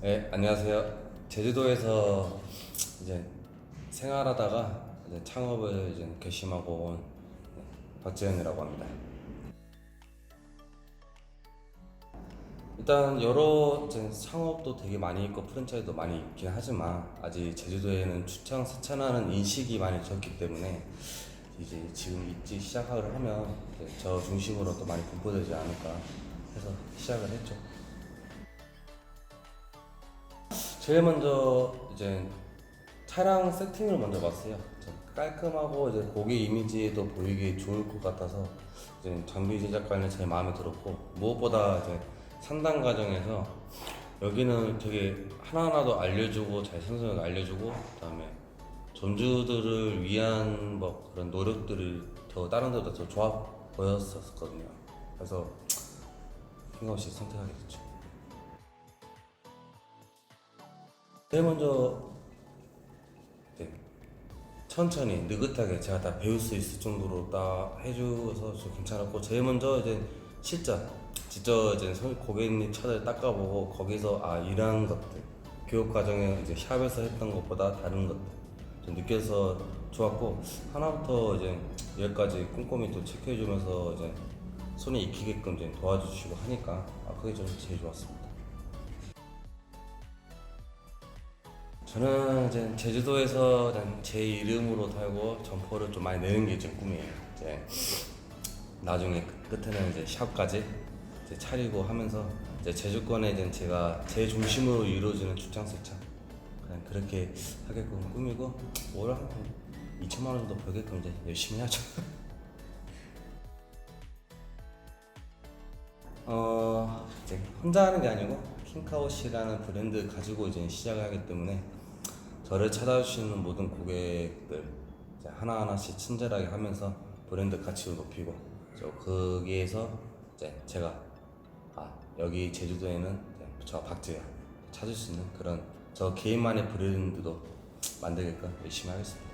네, 안녕하세요. 제주도에서 이제 생활하다가 이제 창업을 이제 결심하고 온 네, 박재현이라고 합니다. 일단 여러 이제 창업도 되게 많이 있고 프랜차이즈도 많이 있긴 하지만 아직 제주도에는 추천 세차라는 인식이 많이 적기 때문에 이제 지금 있지 시작을 하면 저 중심으로 또 많이 분포되지 않을까 해서 시작을 했죠. 제일 먼저 이제 차량 세팅을 먼저 봤어요. 좀 깔끔하고 이제 고객 이미지에도 보이기 좋을 것 같아서 이제 장비 제작관이 제일 마음에 들었고 무엇보다 이제 상담 과정에서 여기는 되게 하나하나도 알려주고 잘 선생님 알려주고 그다음에 전주들을 위한 뭐 그런 노력들이 더 다른 데보다 더 좋아 보였었거든요. 그래서 힘없이 선택하게 됐죠. 제일 먼저 네, 천천히 느긋하게 제가 다 배울 수 있을 정도로 딱 해줘서 좀 괜찮았고 제일 먼저 이제 실전 직접 이제 선- 고객님 차를 닦아보고 거기서 아 이런 것들 교육 과정에 이제 샵에서 했던 것보다 다른 것들 좀 느껴서 좋았고 하나부터 이제 열까지 꼼꼼히 또 체크해주면서 이제 손에 익히게끔 이제 도와주시고 하니까 아 그게 좀 제일 좋았습니다. 저는 이제 제주도에서 제 이름으로 살고 점포를 좀 많이 내는 게 제 꿈이에요. 이제 나중에 끝- 끝에는 이제 샵까지 이제 차리고 하면서 이제 제주권에 이제 제가 제 중심으로 이루어지는 출장 세차 그냥 그렇게 하게끔 꿈이고 월한 2천만 원 정도 벌게끔 이제 열심히 하죠. 어 이제 혼자 하는 게 아니고 킹카우시라는 브랜드 가지고 이제 시작을 하기 때문에 저를 찾아주시는 모든 고객들 하나하나씩 친절하게 하면서 브랜드 가치를 높이고 저 거기에서 이제 제가 아 여기 제주도에는 저 박재현 찾을 수 있는 그런 저 개인만의 브랜드도 만들게끔 열심히 하겠습니다.